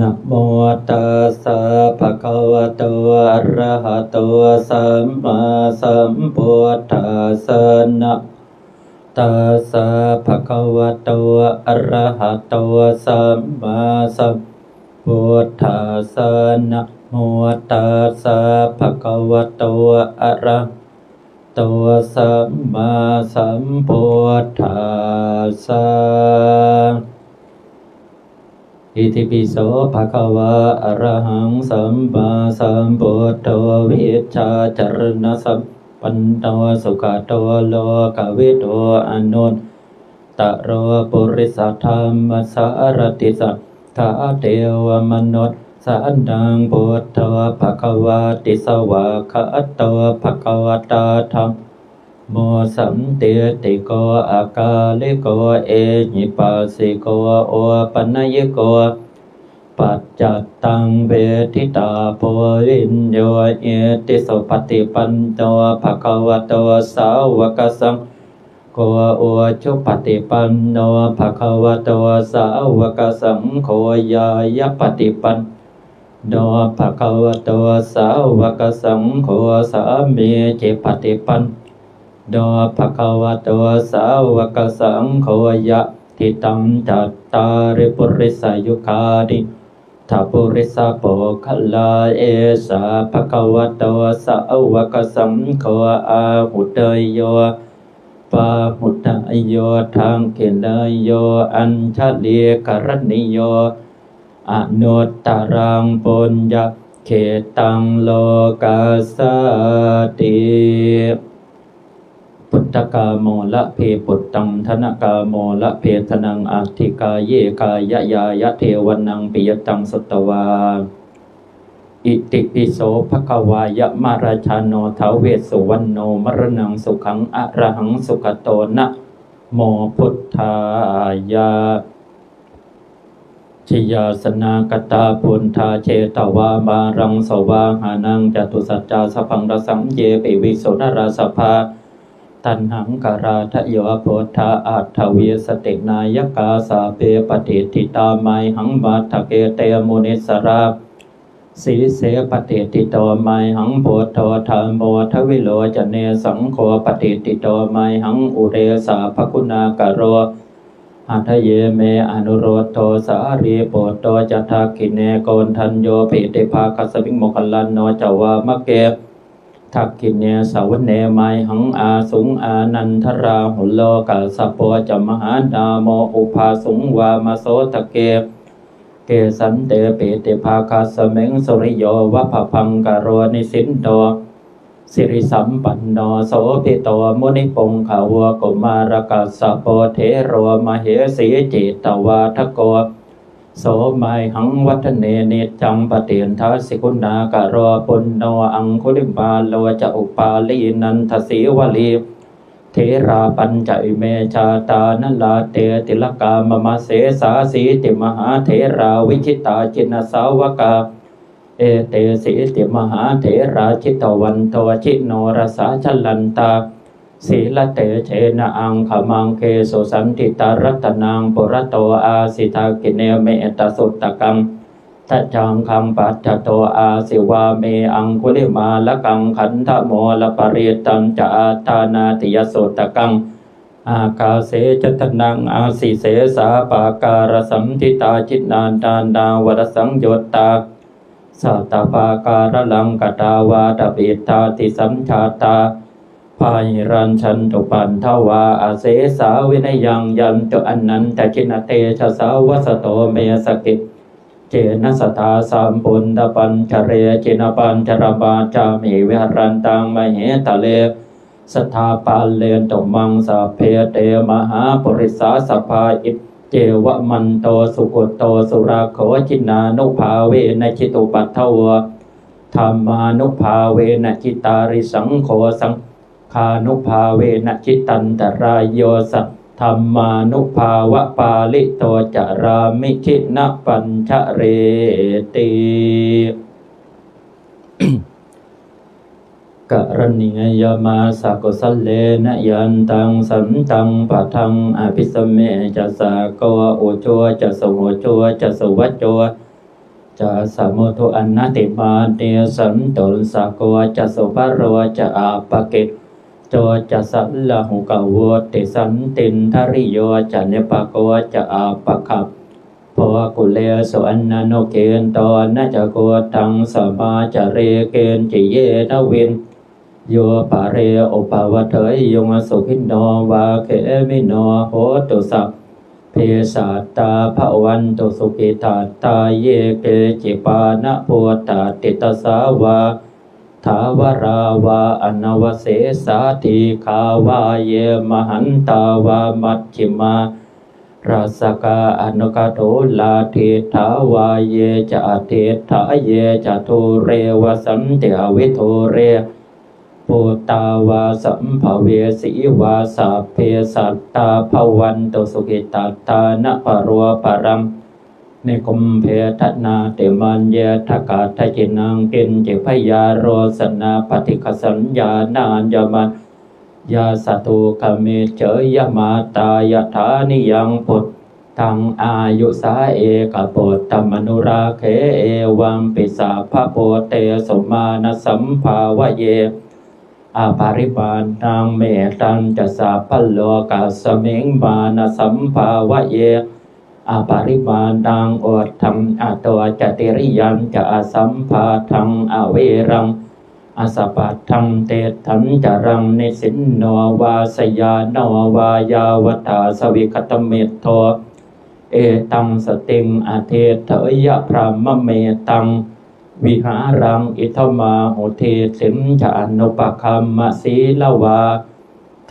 นะโมตัสสะภะคะวะโตอะระหะโตสัมมาสัมพุทธัสสะนะตัสสะภะคะวะโตอะระหะโตสัมมาสัมพุทธัสสะนะโมตัสสะภะคะวะโตอะระหะโตสัมมาสัมพุทธัสสะ อิติปิโสภะคะวะอะระหังสัมมาสัมพุทโธวิชชาจรณสัมปันโตสุขโตโลกวิโตอนุตตะโรปุริสธรรมสารติสัทธาเทวมนุษย์สันดังพุทธภะคะวะติสวะคะโตภะคะวตาธรรม โมสัมเตติโกอากาลิโกเอหิปัสสิโกโอปัญญโก ปัจจัตตังเวทิตาโพวินโยเอติสุปฏิปันโตภะคะวะโตสาวกสังโฆโอชุปฏิปันโนภะคะวะโตสาวกสังโฆยายปฏิปันโนภะคะวะโตสาวกสังโฆสามีเจปฏิปันโน ภะคะวะโตสาวกสังโฆยะทิตังจัตตาริปุริสายุคานิทัปุริสาโปคลาเอสาภะคะวะโตสาวกสังโฆอาหุเตยโยปาหุตะโยทางเกณโยอัญชลีกรณิโยอนุตตรังปุญญเขตังโลกาสติ พุทธกาโมละเพปุตตังธนกาโมละเพทนังอาทิกาเยกายะยายะเทวนังปิยตังสตวา อิติปิโสภควายะมาราชาโนทาเวสุวรรณโนมรณังสุขังอะระหังสุขโตนะโมพุทธายะชยาสนากตาปุณธาเชตวามารังสวาหานังจตุสัจจาสพังรสังเยปิวิโสนราสภา ตันหังการาทะโยโพธาอัตถเวสตินายกาสาเปปฏิทิตาไมหังมาทะเกเตมุนิสราสีเสปฏิติโตไมหังโพธธรรมโมทวิโลจเนสังโฆปฏิติโตไมหังอุเรสาภคุณากโรอัทเยเมอนุโรธโตสารีโปโตจัตถาคิเนโกนทันโยปิติภาคสมิงโมคัลลันโนจาวามะเก ทักกิเนสาวเนไมหังอาสุงอานันทราหุโลกาสปโปจมหานาโมอุภาสุงวามาโสตะเกเกสันเตปิติภาคาสเมงสุริโยวะภพังกโรนิสินโตสิริสัมปันโนโสภิโตมุนิปงขาวกุมารกัสสะโปเทโรมเหสีจิตวาทโก โสมัยหังวัฒเนเนจังปเตียนทัสสิกุณากะโรปุณโนอังคุลิบาโลจะอุปาลีนันทสีวลีเทราปัญจเมชาตานลาเตติลกามมาเสสาสีติมหาเทราวิชิตาจินสาวกาเอเตสีติมหาเถราชิตวันโตชิโนรสาชลันตา ศีลเตเชนะอังขมังเคสุสันติตารัตนังปุระโตอาสิทากิเนเมตสุตตะกังทัจังคังปัจจโตอาสิวาเมอังคุลิมาละกังขันธโมละปริตังจะอาตานาติยสุตตะกังอากาเสจตนังอาสิเสสาปาการสัมทิตาจิตนานดานดาวรสังโยตตาสัตตาปาการลังกตาวาตปิตาติสัมชาตา พายรันชันตุปันทวาอาเสสาวินยังยันตุอนันตชินเตชะสาวสโตเมสกิเจนะสตาสัมปุนตปัญชเรจินปัญชรบาจามิวิหรันตังมเหตะเลสถาปาเลนตมังสพเพเตมหาปริสาสภาอิเจวมันโตสุกุตโตสุราโขจินานุภาเวนะชิตุปัทวะธรรมานุภาเวนะจิตาริสังโฆสังานุภาเวนะจิตันตรายโยสัทธรรมานุภาวะปาลิโตจารามิชินะปัญชเรติกรณียมาสักสเลนะยันตังสันตังปะทังอภิสเมจะสะโกอุโจจะสโหโจจะสวัจโจจะสมุทุอนนติมาเนสันตุลสกวจะสุภโรจะอาปเกิจ โจจะสัลลหุกวติสันตินทริโยจะเนปกวจะอาปคับพอกุเลสุอันนโนเกนตอนนจะโกตังสมาจะเรเกนจิเยนวินโยปะเรโอปาวะเถยยงสุขินโนวาเขมิโนโหตุสัพเพสัตตาภวันตุสุขิตาตาเยเกจิปานะพุทธติตสาวา ทาวราวาอนวเสสาธิขาวาเยมหันตาวามัชฌิมาราสกาอนุกาโตลาเทถาวาเยจะเทถาเยจะทุเรวสันติอวิทุเรปูตาวาสัมภเวสีวาสัพเพสัตตาภวันตุสุขิตาตานะปรัวปรัม นิคุมเพทนาเตมันเยทกาทจินังกินจิพยาโรสนาปฏิคสัญญานานยมันยาสตุกเมเจยมาตายฐานิยังพุทธังอายุสาเอกปุตตมนุราเคเอวังปิสาภโพเตสมานสัมภาวะเยอาปาริปานังเมตันจะสาพโลกัสมิงบานสัมภาวะเย อาปาริปานังอดธรรมอตัวจติริยันจะสัมภาทังอเวรังอาสปัทังเตถันจรังนิสินโนวาสยานโนวายาวตาสวิคตเมตโทเอตังสติงอาเทเถยะพรามเมตัง วิหารังอิทมาหุเทสิมจะอนุปคัมมะสีลวา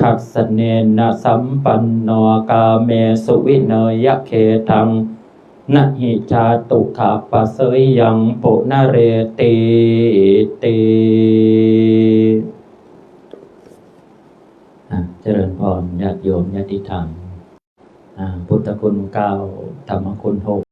ทักษเนนะสัมปันโนกาเมสุวิเนยะเคทังนหิจาตุขาปะเสยยังปุนเรติติเจริญพรญาติโยมญาติธรรมพุทธคุณเก้าธรรมคุณหก